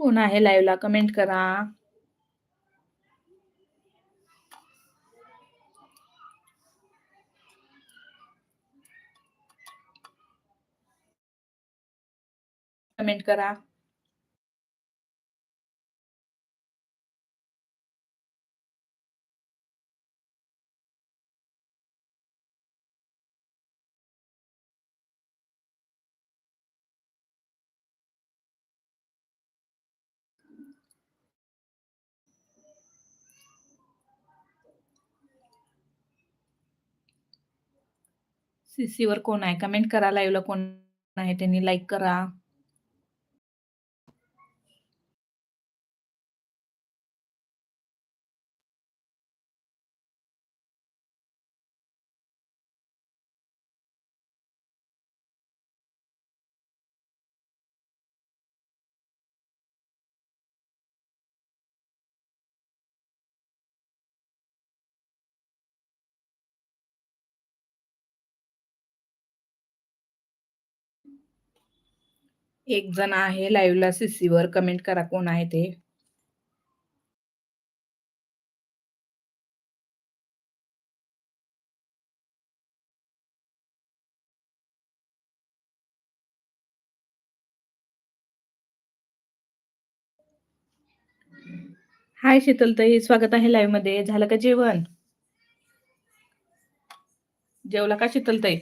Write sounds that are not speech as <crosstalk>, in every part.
कोण आहे लाईव्हला कमेंट करा. कमेंट करा. सीसीवर कोण आहे? कमेंट करा लाईव्हला कोण आहे? त्यांनी लाईक करा. एक जण आहे लाईव्हला CC वर कमेंट करा कोण आहे ते. हाय शीतलताई स्वागत आहे लाईव्हमध्ये. झालं का जेवण? जेवला का शीतलताई?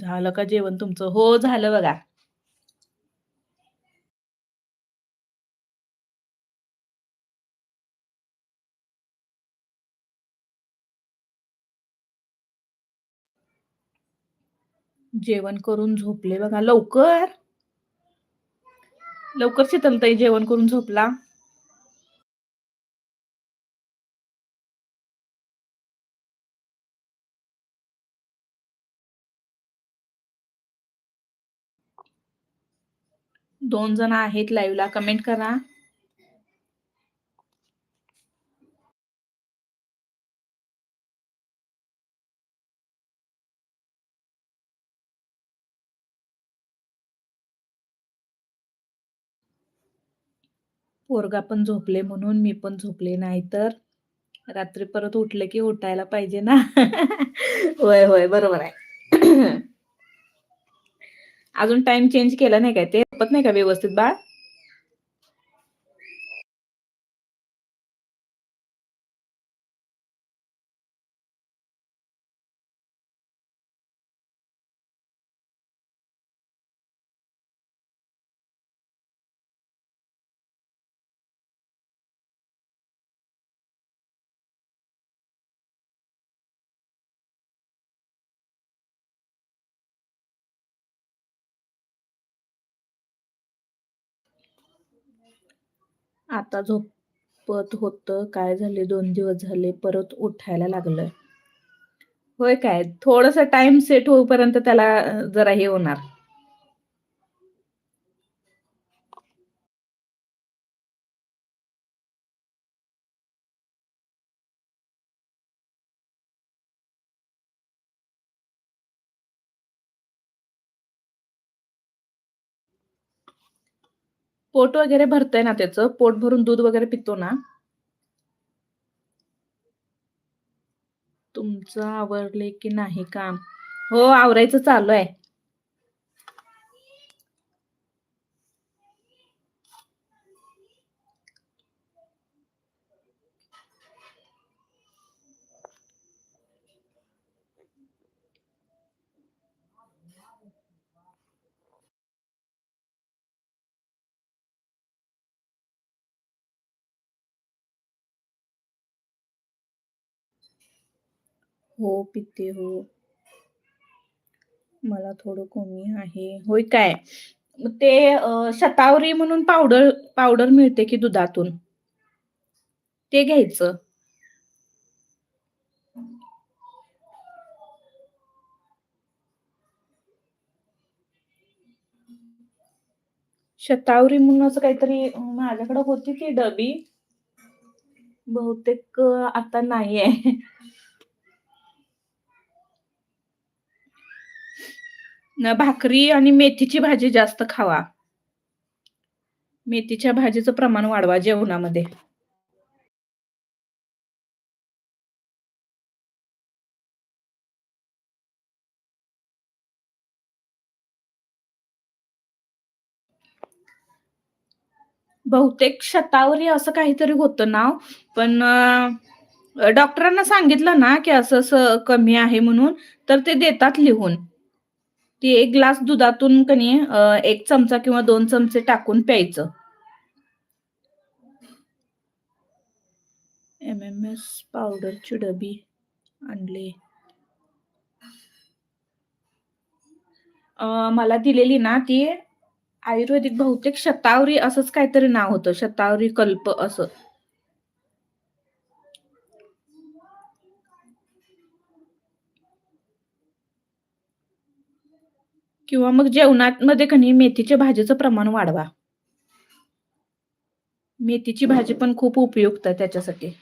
झालं का जेवण तुमचं? हो झालं बघा. जेवण करून झोपले बघा. लवकर? लवकर शीतलताई जेवण करून झोपला? दोन जण आहेत लाईव्हला कमेंट करा. पोरगा पण झोपले म्हणून मी पण झोपले नाही तर. रात्री परत उठले की उठायला पाहिजे ना. <laughs> होय होय बरोबर आहे. <clears throat> अजून टाइम चेंज केला नाही काय ते? झोपत नाही का व्यवस्थित बाळ? आता झोपत होतं. काय झाले? दोन दिवस झाले. परत उठायला लागलं होय काय? थोडस टाइम सेट होईपर्यंत त्याला जरा हे होणार. पोट वगैरे भरतंय ना त्याचं. पोट भरून दूध वगैरे पितो ना. तुमचं आवरले की नाही काम? हो आवरायचं चालू आहे. हो पिते हो. मला थोडं कमी आहे. होय काय? मग ते शतावरी म्हणून पावडर पावडर मिळते की दुधातून? ते घ्यायचं. शतावरी म्हणून असं काहीतरी माझ्याकडे होती ती डबी. बहुतेक आता नाहीये. आहे भाकरी आणि मेथीची भाजी जास्त खावा. मेथीच्या भाजीचं प्रमाण वाढवा जेवणामध्ये. बहुतेक शतावरी असं काहीतरी होतं नाव. पण डॉक्टरांना सांगितलं ना, की असं-असं कमी आहे म्हणून, तर ते देतात लिहून. ती एक ग्लास दुधातून कनी एक चमचा किंवा दोन चमचे टाकून प्यायचं. एम-एम-एस पावडरची डबी आणली. मला दिलेली ना ती आयुर्वेदिक बहुतेक शतावरी असंच काहीतरी नाव होतं. शतावरी कल्प असं. किंवा मग जेवणामध्ये मध्ये नाही मेथीच्या भाजीचं प्रमाण वाढवा. मेथीची भाजी पण खूप उपयुक्त आहे त्याच्यासाठी.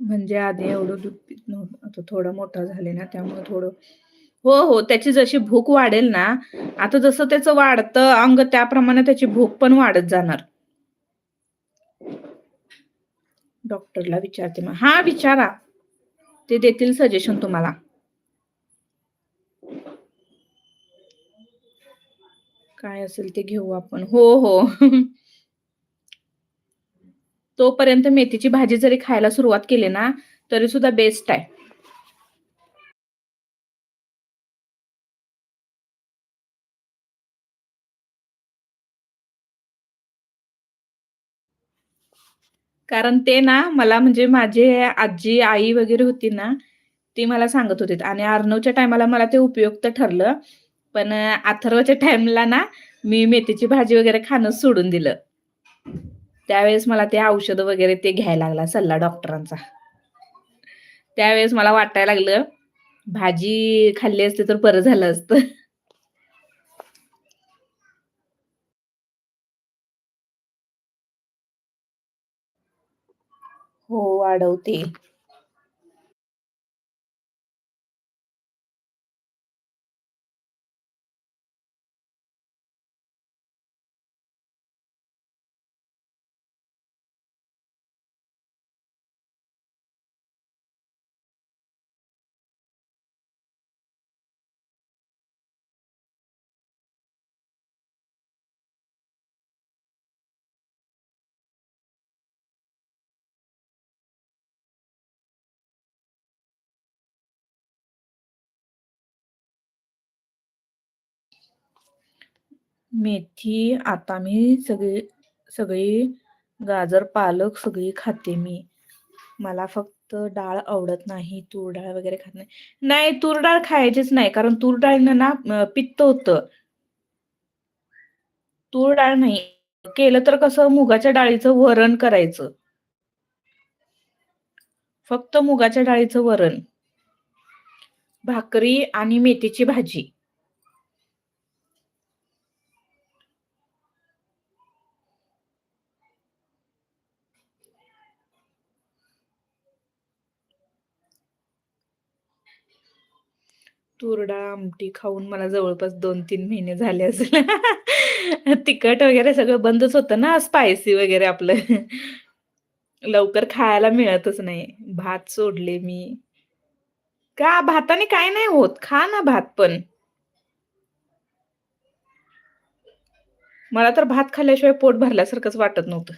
म्हणजे आधी एवढं दूध नव्हतं. आता थोडा मोठा झाले ना, त्यामुळे थोडं हो, हो. त्याची जशी भूक वाढेल ना, आता जसं त्याचं वाढतं अंग त्याप्रमाणे त्याची भूक पण वाढत जाणार. डॉक्टरला विचारते मग. हां, विचारा. ते देतील सजेशन तुम्हाला. काय असेल ते घेऊ आपण. हो, हो. तोपर्यंत मेथीची भाजी जरी खायला सुरुवात केली ना, तरी सुद्धा बेस्ट आहे. कारण ते ना मला म्हणजे माझे आजी, आई वगैरे होती ना, ती मला सांगत होती आणि अर्णवच्या टायमाला मला ते उपयुक्त ठरलं. पण अथर्वच्या टाईमला ना, मी मेथीची भाजी वगैरे खाणं सोडून दिलं. त्यावेळेस मला ते औषध वगैरे ते घ्यायला लागला सल्ला डॉक्टरांचा. त्यावेळेस मला वाटायला लागलं, भाजी खाल्ली असते तर बरं झालं असतं. हो, वाढवते. मेथी आता मी सगळी सगळी गाजर, पालक सगळी खाते मी. मला फक्त डाळ आवडत नाही. तूर डाळ वगैरे खात नाही. नाही, तूर डाळ खायचीच नाही. कारण तूर डाळीनं ना पित्त होतं. तूर डाळ नाही. केलं तर कसं मुगाच्या डाळीचं वरण करायचं. फक्त मुगाच्या डाळीचं वरण. भाकरी आणि मेथीची भाजी. तूर आमटी खाऊन मला जवळपास 2-3 महिने झाले असेल. तिखट वगैरे सगळं बंदच होतं ना, स्पायसी वगैरे आपलं. लवकर खायला मिळतच नाही. भात सोडले मी. का? भाताने काय नाही होत. खा ना भात पण. मला तर भात खाल्ल्याशिवाय पोट भरल्यासारखंच वाटत नव्हतं.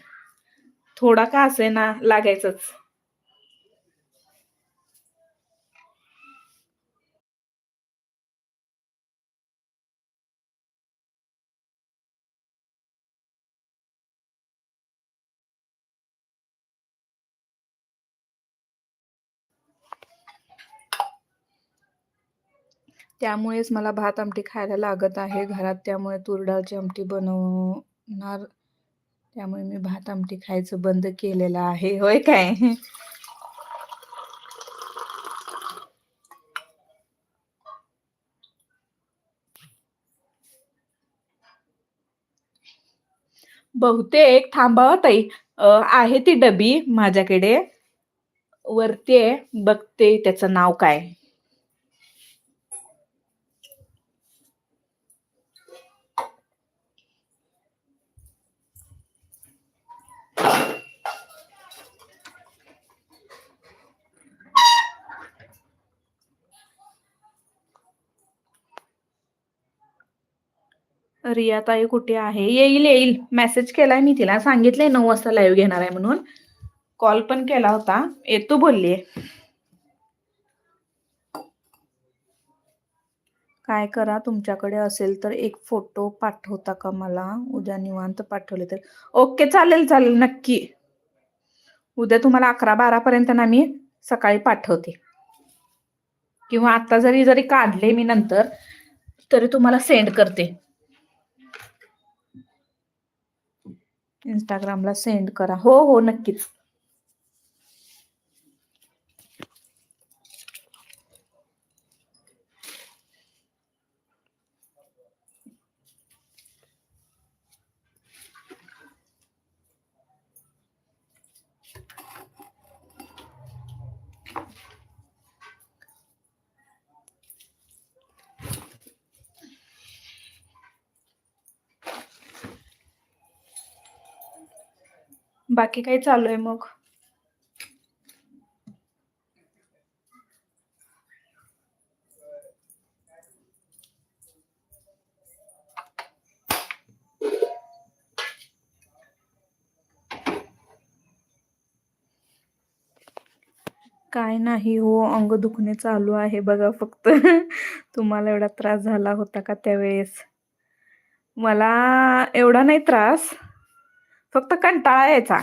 थोडा का असेना लागायचंच. त्यामुळेच मला भात आमटी खायला लागत आहे. घरात त्यामुळे तुरडाळची आमटी बनवणार. त्यामुळे मी भात आमटी खायचं बंद केलेलं आहे. होय काय? बहुतेक थांबावा ताई. आहे ती डबी माझ्याकडे. वरती आहे. बघते त्याचं नाव काय. रियाताई कुठे आहे? येईल, येईल. मेसेज केलाय मी तिला. सांगितलंय नऊ वाजता लाईव्ह घेणार आहे म्हणून. कॉल पण केला होता. येतो बोलली आहे. काय करा तुमच्याकडे असेल तर एक फोटो पाठवता का मला? उद्या निवांत पाठवले तर ओके चालेल, चालेल. नक्की. उद्या तुम्हाला 11-12 पर्यंत ना मी सकाळी पाठवते. किंवा आता जरी जरी काढले मी नंतर तरी तुम्हाला सेंड करते. इंस्टाग्रामला सेंड करा. हो, हो. नक्कीच. बाकी काय चालू आहे मग? काय नाही हो, अंग दुखणे चालू आहे बघा फक्त. <laughs> तुम्हाला एवढा त्रास झाला होता का त्यावेळेस? मला एवढा नाही त्रास. फक्त कंटाळा यायचा.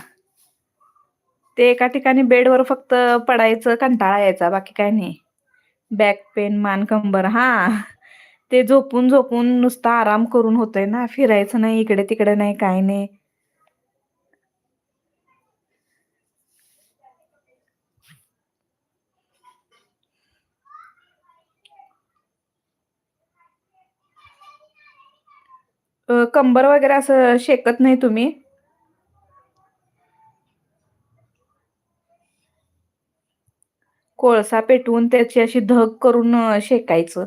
ते एका ठिकाणी बेडवर फक्त पडायचं, कंटाळा यायचा. बाकी काही नाही. बॅक पेन, मान, कंबर हा ते झोपून, झोपून नुसता आराम करून होतंय ना. फिरायचं नाही, इकडे-तिकडे नाही, काही नाही. कंबर वगैरे असं शेकत नाही तुम्ही? कोळसा पेटवून त्याची अशी धग करून शेकायचं.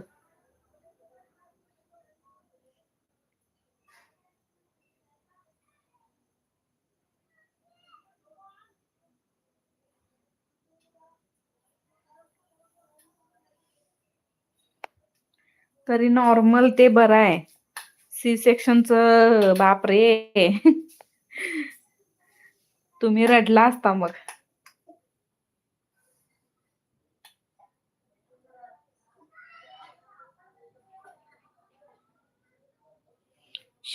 तरी नॉर्मल ते बरं आहे. सी सेक्शनच बापरे! <laughs> तुम्ही रडला असता मग.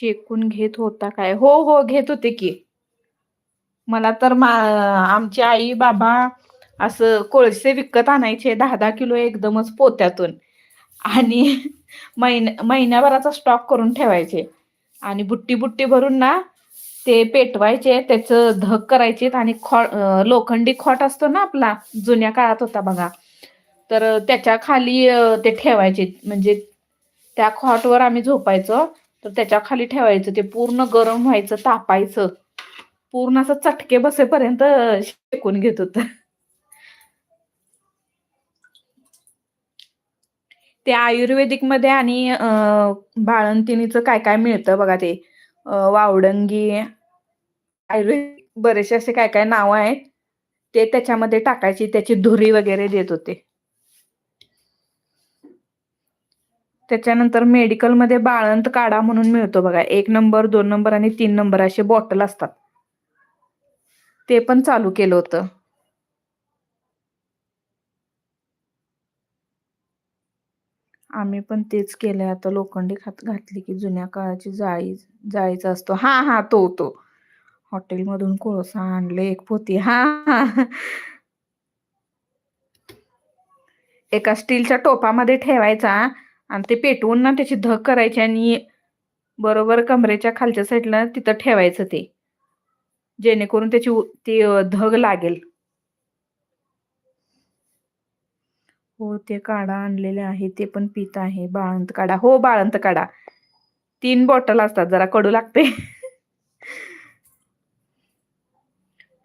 शेकून घेत होता काय? हो, हो. घेत होते की. मला तर मा आमची आई-बाबा असं कोळसे विकत आणायचे दहा दहा किलो एकदमच पोत्यातून आणि महिन्या महिन्याभराचा स्टॉक करून ठेवायचे आणि बुट्टी-बुट्टी भरून ना ते पेटवायचे, त्याचं धग करायचे आणि खॉ लोखंडी खॉट असतो ना आपला, जुन्या काळात होता बघा. तर त्याच्याखाली ते ठेवायचे. म्हणजे त्या खॉटवर आम्ही झोपायचो. तर त्याच्याखाली ठेवायचं. ते पूर्ण गरम व्हायचं, तापायचं. पूर्ण असं चटके बसेपर्यंत शेकून घेत होतं. ते आयुर्वेदिकमध्ये आणि अ, बाळंतिणीचं काय-काय मिळतं बघा ते. वावडंगी, आयुर्वेदिक बरेचसे असे काय-काय नावं आहेत. ते त्याच्यामध्ये टाकायची, त्याची धुरी वगैरे देत होते. त्याच्यानंतर मेडिकलमध्ये बाळंत काढा म्हणून मिळतो बघा. एक नंबर, दोन नंबर आणि तीन नंबर असे बॉटल असतात. ते पण चालू केलं होतं. आम्ही पण तेच केलंय आता लोखंडी खात घातली की जुन्या काळाची जाळी जाळीचा असतो हा हा तो, तो. हॉटेलमधून कोळसा आणले एक पोती. हा हा एका स्टीलच्या टोपामध्ये ठेवायचा आणि ते पेटवून ना त्याची धग करायची आणि बरोबर कमरेच्या खालच्या साईडला तिथं ठेवायचं ते. जेणेकरून त्याची ते धग लागेल. हो, ते काढा आणलेले आहे. ते पण पीत आहे. बाळंत काढा. हो, बाळंत काढा. तीन बॉटल असतात. जरा कडू लागते.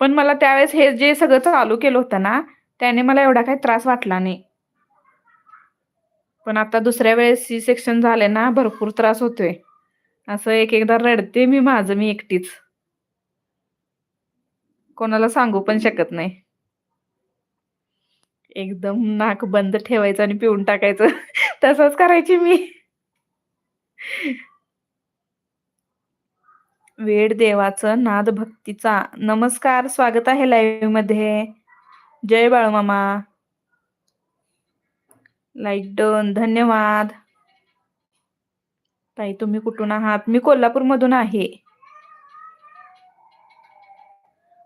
पण मला त्यावेळेस हे जे सगळं चालू केलं होतं ना, त्याने मला एवढा काही त्रास वाटला नाही. पण आता दुसऱ्या वेळेस सी सेक्शन झाले ना, भरपूर त्रास होतोय. असं एक-एकदा रडते मी माझं मी एकटीच. कोणाला सांगू पण शकत नाही. एकदम नाक बंद ठेवायचं आणि पिऊन टाकायचं. <laughs> तसंच करायची मी. वेड देवाचं, नाद भक्तीचा. नमस्कार, स्वागत आहे लाईव्हमध्ये. जय बाळूमामा. Like done. धन्यवाद. ताई तुम्ही कुठून आहात? मी कोल्हापूरमधून आहे.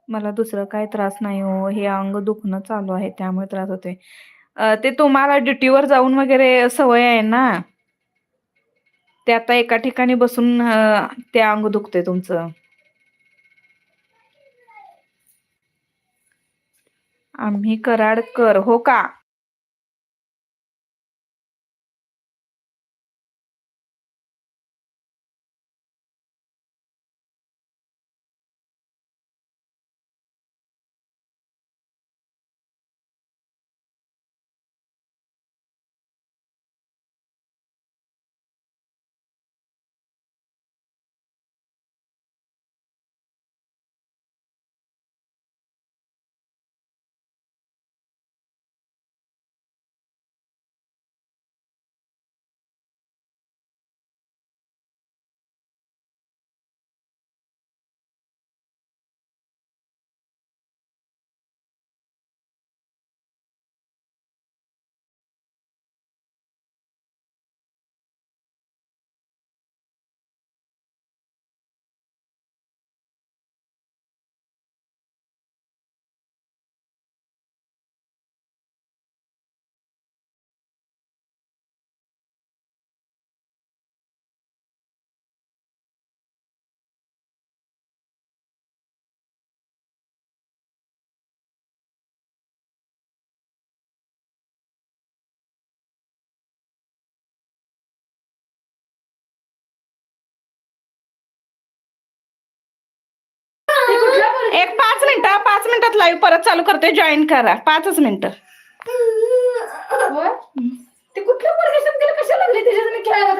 मला दुसरं काही त्रास नाही हो. हे अंग दुखणं चालू आहे त्यामुळे त्रास होतोय. ते तुम्हाला ड्युटीवर जाऊन वगैरे सवय आहे ना. ते आता एका ठिकाणी बसून ते अंग दुखते तुमचं. आम्ही कराडकर. हो का? एक पाच मिनिट पाच मिनिटात लाईव्ह परत चालू करते जॉईन करा. पाचच मिनिट. ते कुठलं कशाला लागले? त्याच्यात खेळायला